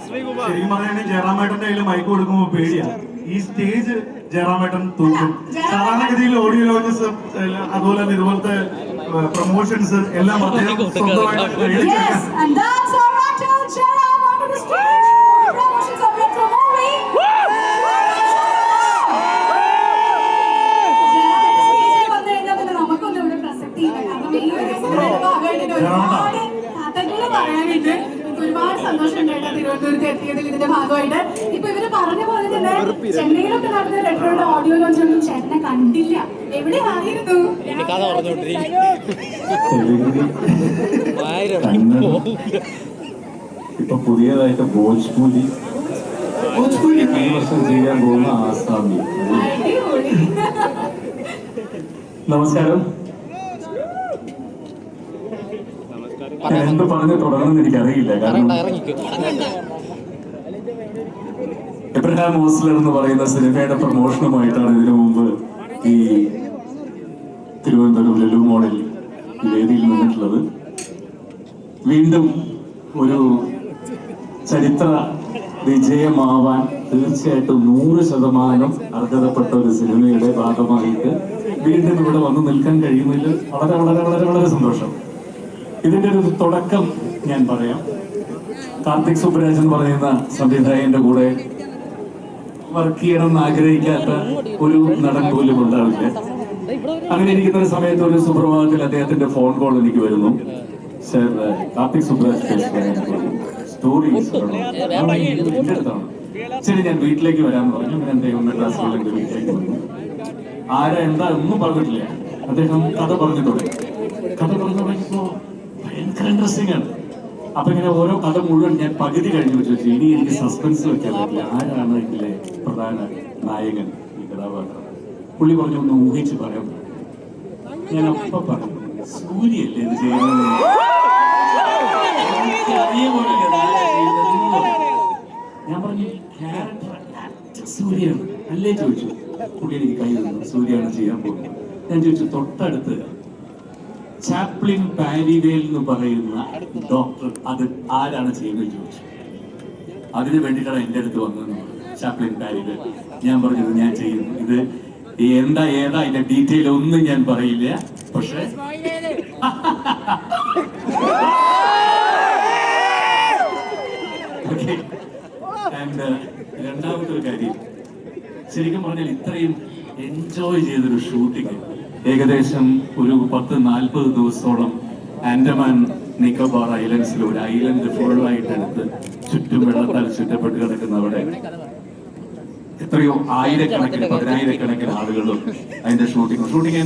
ശരിക്കും പറയുകയാണെങ്കിൽ ജയറാമേട്ടന്റെ കയ്യിൽ മൈക്ക് കൊടുക്കുമ്പോൾ പേടിയാ. ഈ സ്റ്റേജ് ജയറാമേട്ടൻ തൂക്കും. സാധാരണഗതിയിൽ ഓഡിയോ ലോഞ്ചസ് അതുപോലെ തന്നെ ഇതുപോലത്തെ പ്രൊമോഷൻസ് എല്ലാം അദ്ദേഹം സ്വന്തമായിട്ട് എഴുതി Yes, and that's our actor, Jairam, onto the stage. Promotions of Retro Movie. ജയറാമേട്ടൻ സ്റ്റേജിൽ വന്നു കഴിഞ്ഞാൽ പിന്നെ നമുക്കൊന്നും ഇവിടെ പ്രസക്തിയില്ല. കാരണം ഈ ഒരു സിനിമയുടെ ഭാഗമായിട്ട് ഒരുപാട് കഥകൾ പറയാനുണ്ട്. എനിക്ക് ഒരുപാട് സന്തോഷമുണ്ട് കേട്ടോ തിരുവനന്തപുരത്ത് എത്തിയതിൽ ഇതിന്റെ ഭാഗമായിട്ട് ഇപ്പൊ ഇവർ പറഞ്ഞ പോലെ തന്നെ ചെന്നൈയിലൊക്കെ നടന്ന റെട്രോയുടെ ഓഡിയോ ലോഞ്ച് ഒന്നും ചേട്ടനെ കണ്ടില്ല ആയിരം ഇപ്പൊ പുതിയതായിട്ട് ഭോജ്പൂരി ഈ വർഷം ചെയ്യാൻ പോകുന്ന ആസാമി നമസ്കാരം എന്ത് പറഞ്ഞ് തുടങ്ങണമെന്ന് എനിക്കറിയില്ല. കാരണം എബ്രഹാം ഓസ്ലർ എന്ന് പറയുന്ന സിനിമയുടെ പ്രമോഷനുമായിട്ടാണ് ഇതിനു മുമ്പ് ഈ തിരുവനന്തപുരം ലുലു മോളിൽ വേദിയിൽ നിന്നിട്ടുള്ളത്. വീണ്ടും ഒരു ചരിത്ര വിജയമാവാൻ തീർച്ചയായിട്ടും നൂറ് ശതമാനം അർഹതപ്പെട്ട ഒരു സിനിമയുടെ ഭാഗമായിട്ട് വീണ്ടും ഇവിടെ വന്ന് നിൽക്കാൻ കഴിയുന്നതിൽ വളരെ വളരെ വളരെ വളരെ സന്തോഷം. ഇതിന്റെ ഒരു തുടക്കം ഞാൻ പറയാം. കാർത്തിക് സുബ്രാജ് എന്ന് പറയുന്ന സംവിധായകന്റെ കൂടെ വർക്ക് ചെയ്യണമെന്ന് ആഗ്രഹിക്കാത്ത ഒരു നടൻ പോലും ഉണ്ടാവില്ല. അങ്ങനെ ഇരിക്കുന്ന ഒരു സമയത്ത് ഒരു സുപ്രഭാതത്തിൽ അദ്ദേഹത്തിന്റെ ഫോൺ കോൾ എനിക്ക് വരുന്നു. സർ കാർത്തിക് സുബ്രാജ് സ്റ്റോറി ശരി ഞാൻ വീട്ടിലേക്ക് വരാൻ പറഞ്ഞു. ഞാൻ മെഡ്രാസിൽ എന്റെ വീട്ടിലേക്ക് വന്നു. ആരാ എന്താ ഒന്നും പറഞ്ഞിട്ടില്ല. അദ്ദേഹം കഥ പറഞ്ഞു തുടങ്ങി. കഥ പറഞ്ഞു തുടങ്ങിയപ്പോ ഇൻട്രസ്റ്റിംഗ് ആണ്. അപ്പൊ ഇങ്ങനെ ഓരോ കഥ മുഴുവൻ ഞാൻ പകുതി കഴിഞ്ഞു വെച്ചു ഇനി എനിക്ക് സസ്പെൻസ് വെക്കാൻ പറ്റില്ല. ആരാണ് ഇതിലെ പ്രധാന നായകൻ ഈ കഥാപാത്രം? പുള്ളി പറഞ്ഞു ഒന്ന് ഊഹിച്ച് പറയാം ഞാൻ അപ്പൊ പറഞ്ഞു സൂര്യല്ലേ ഇത് ചെയ്യുന്നത്. ഞാൻ പറഞ്ഞു സൂര്യാണ് അല്ലേ ചോദിച്ചു. പുള്ളി എനിക്ക് കൈ തന്നു സൂര്യാണ് ചെയ്യാൻ പോകുന്നത്. ഞാൻ ചോദിച്ചു തൊട്ടടുത്ത് ചാപ്ലിൻ പാരിവേൽ എന്ന് പറയുന്ന ഡോക്ടർ അത് ആരാണ് ചെയ്യുന്നത് ചോദിച്ചു. അതിന് വേണ്ടിയിട്ടാണ് എന്റെ അടുത്ത് വന്നതെന്ന് പറഞ്ഞു. ചാപ്ലിൻ പാരിവേൽ ഞാൻ പറഞ്ഞത് ഞാൻ ചെയ്യുന്നു. ഇത് എന്താ ഏതാ അതിന്റെ ഡീറ്റെയിൽ ഒന്നും ഞാൻ പറയില്ല. പക്ഷെ uh, രണ്ടാമത്തെ ഒരു കാര്യം. ശരിക്കും പറഞ്ഞാൽ ഇത്രയും എൻജോയ് ചെയ്തൊരു ഷൂട്ടിംഗ് ഏകദേശം ഒരു പത്ത് നാൽപ്പത് ദിവസത്തോളം ആൻഡമാൻ നിക്കോബാർ ഐലൻഡ്സിൽ ഒരു ഐലൻഡ് ഫുള്ളായിട്ട് എടുത്ത് ചുറ്റും വെള്ളത്താൽ ചുറ്റപ്പെട്ട് കിടക്കുന്ന അവിടെ എത്രയോ ആയിരക്കണക്കിന് പതിനായിരക്കണക്കിന് ആളുകളും അതിന്റെ ഷൂട്ടിംഗ് ഷൂട്ടിംഗ്